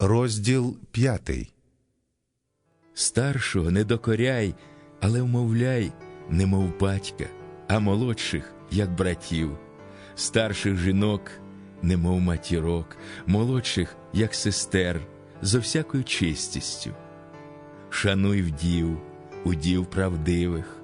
Розділ п'ятий. Старшого не докоряй, але вмовляй, немов батька, а молодших, як братів, старших жінок, немов матірок, молодших, як сестер, зо всякою чистістю. Шануй вдів, удів правдивих,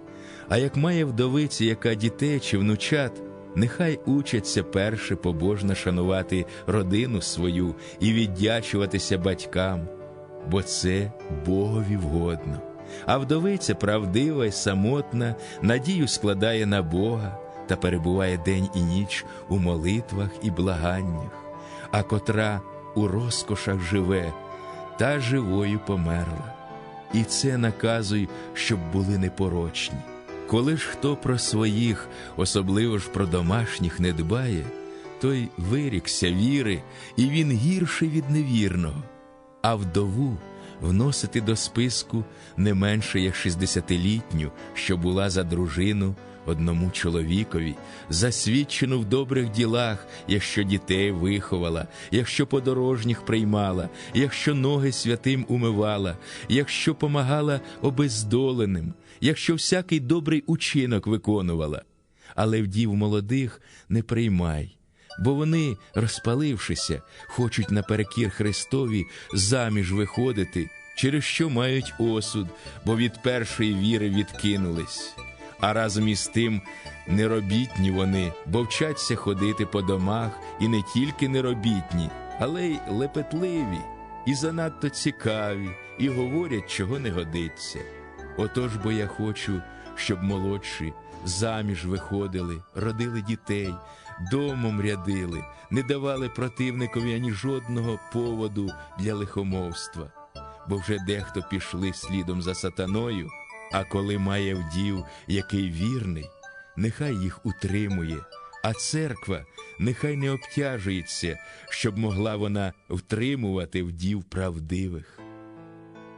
а як має вдовиця, яка дітей чи внучат, нехай учаться перше побожно шанувати родину свою і віддячуватися батькам, бо це Богові вгодно. А вдовиця правдива й самотна, надію складає на Бога та перебуває день і ніч у молитвах і благаннях, а котра у розкошах живе, та живою померла. І це наказуй, щоб були непорочні. Коли ж хто про своїх, особливо ж про домашніх, не дбає, той вирікся віри, і він гірший від невірного, а вдову вносити до списку не менше як шістдесятилітню, що була за дружину одному чоловікові, засвідчену в добрих ділах, якщо дітей виховала, якщо подорожніх приймала, якщо ноги святим умивала, якщо помагала обездоленим, якщо всякий добрий учинок виконувала. Але вдів молодих не приймай. Бо вони, розпалившися, хочуть наперекір Христові заміж виходити, через що мають осуд, бо від першої віри відкинулись. А разом із тим неробітні вони, бо вчаться ходити по домах і не тільки неробітні, але й лепетливі, і занадто цікаві, і говорять, чого не годиться. Отож бо я хочу, щоб молодші заміж виходили, родили дітей, домом рядили, не давали противникові ані жодного поводу для лихомовства, бо вже дехто пішли слідом за сатаною, а коли має вдів, який вірний, нехай їх утримує, а церква нехай не обтяжується, щоб могла вона втримувати вдів правдивих.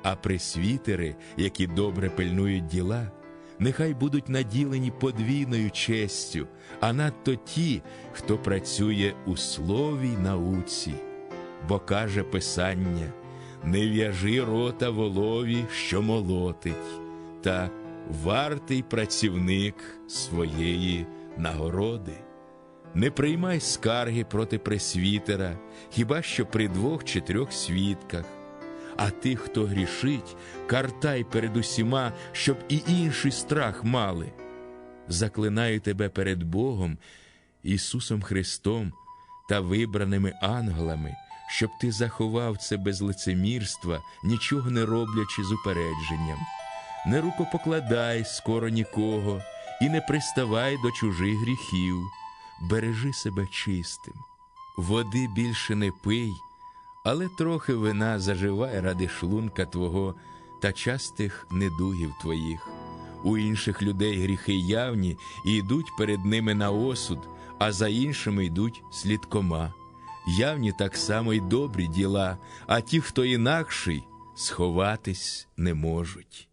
А пресвітери, які добре пильнують діла, нехай будуть наділені подвійною честю, а надто ті, хто працює у слові й науці, бо каже Писання: не в'яжи рота волові, що молотить, та вартий працівник своєї нагороди. Не приймай скарги проти пресвітера, хіба що при двох чи трьох свідках. А тих, хто грішить, картай перед усіма, щоб і інший страх мали. Заклинаю тебе перед Богом, Ісусом Христом та вибраними ангелами, щоб ти заховав це без лицемірства, нічого не роблячи з упередженням. Не рукопокладай скоро нікого і не приставай до чужих гріхів, бережи себе чистим, води більше не пий але трохи вина заживай ради шлунка Твого та частих недугів Твоїх. У інших людей гріхи явні і йдуть перед ними на осуд, а за іншими йдуть слідкома. Явні так само й добрі діла, а ті, хто інакший, сховатись не можуть.